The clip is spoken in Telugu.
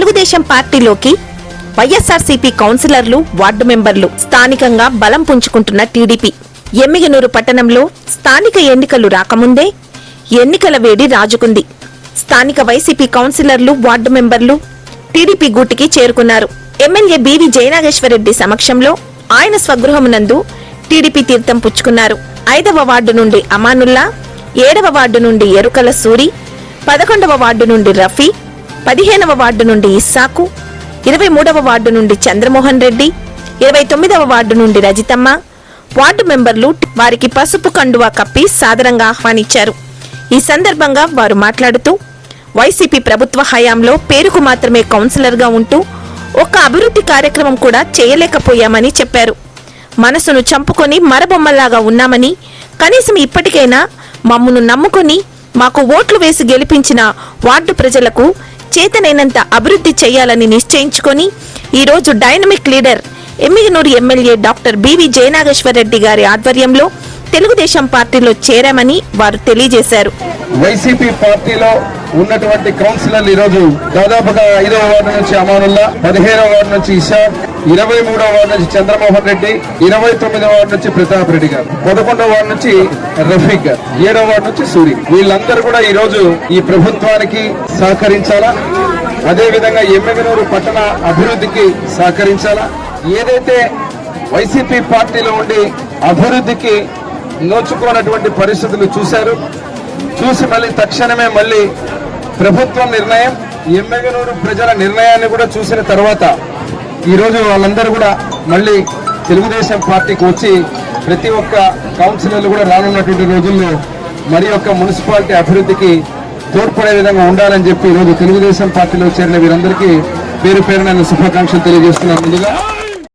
తెలుగుదేశం పార్టీలోకి వైఎస్ఆర్సీపీ కౌన్సిలర్లు వార్డు మెంబర్లు స్థానికంగా బలం పుంజుకుంటున్న టీడీపీ. ఎమ్మిగనూరు పట్టణంలో స్థానిక ఎన్నికలు రాకముందే ఎన్నికల వేడి రాజుకుంది. స్థానిక వైసీపీ కౌన్సిలర్లు వార్డు మెంబర్లు టీడీపీ గూటికి చేరుకున్నారు. ఎమ్మెల్యే బివి జయనాగేశ్వరరెడ్డి సమక్షంలో ఆయన స్వగృహమునందు టీడీపీ తీర్థం పుచ్చుకున్నారు. ఐదవ వార్డు నుండి అమానుల్లా ఏడవ వార్డు నుండి ఎరుకల సూరి పదకొండవ వార్డు నుండి రఫీ పదిహేనవ వార్డు నుండి ఇస్సాకు ఇరవై మూడవ వార్డు నుండి చంద్రమోహన్ రెడ్డి ఇరవై తొమ్మిదవ వార్డు నుండి రజితమ్మ వార్డు మెంబర్లు వారికి పసుపు కండువా కప్పి సాదరంగా ఆహ్వానించారు. ఈ సందర్భంగా వారు మాట్లాడుతూ వైసీపీ ప్రభుత్వ హయాంలో పేరుకు మాత్రమే కౌన్సిలర్గా ఉంటూ ఒక్క అభివృద్ధి కార్యక్రమం కూడా చేయలేకపోయామని చెప్పారు. మనసును చంపుకొని మరబొమ్మలాగా ఉన్నామని కనీసం ఇప్పటికైనా మమ్మను నమ్ముకొని మాకు ఓట్లు వేసి గెలిపించిన వార్డు ప్రజలకు చేతనైనంత అభివృద్ధి చేయాలని నిశ్చయించుకొని ఈరోజు dynamic leader Yemmiganur MLA doctor BV Jayanageswara Reddy గారి ఆధ్వర్యంలో తెలుగుదేశం పార్టీలో చేరామని వారు తెలియజేశారు. వైసీపీ పార్టీలో ఉన్నటువంటి కౌన్సిలర్లు ఈరోజు దాదాపుగా ఐదవ వార్డు నుంచి అమానుల్లా పదిహేనవ వార్డు నుంచి ఇషాక్ ఇరవై మూడవ వార్డు నుంచి చంద్రమోహన్ రెడ్డి ఇరవై తొమ్మిదవ వార్డు నుంచి ప్రతాప్ రెడ్డి గారు పదకొండవ వార్డు నుంచి రఫీక్ గారు ఏడవ వార్డు నుంచి సూరి. వీళ్ళందరూ కూడా ఈ రోజు ఈ ప్రభుత్వానికి సహకరించాలా? అదేవిధంగా ఎమ్మెగనూరు పట్టణ అభివృద్ధికి సహకరించాలా? ఏదైతే వైసీపీ పార్టీలో ఉండి అభివృద్ధికి నోచుకోనటువంటి పరిస్థితులు చూశారు. చూసి మళ్ళీ తక్షణమే మళ్ళీ ప్రభుత్వం నిర్ణయం ఎమ్మెగనూరు ప్రజల నిర్ణయాన్ని కూడా చూసిన తర్వాత ఈరోజు వాళ్ళందరూ కూడా మళ్ళీ తెలుగుదేశం పార్టీకి వచ్చి ప్రతి ఒక్క కౌన్సిలర్లు కూడా రానున్నటువంటి రోజుల్లో మరి యొక్క మున్సిపాలిటీ అభివృద్ధికి తోడ్పడే విధంగా ఉండాలని చెప్పి ఈరోజు తెలుగుదేశం పార్టీలో చేరిన వీరందరికీ పేరు పేరు నేను శుభాకాంక్షలు తెలియజేస్తున్నాను. ముందుగా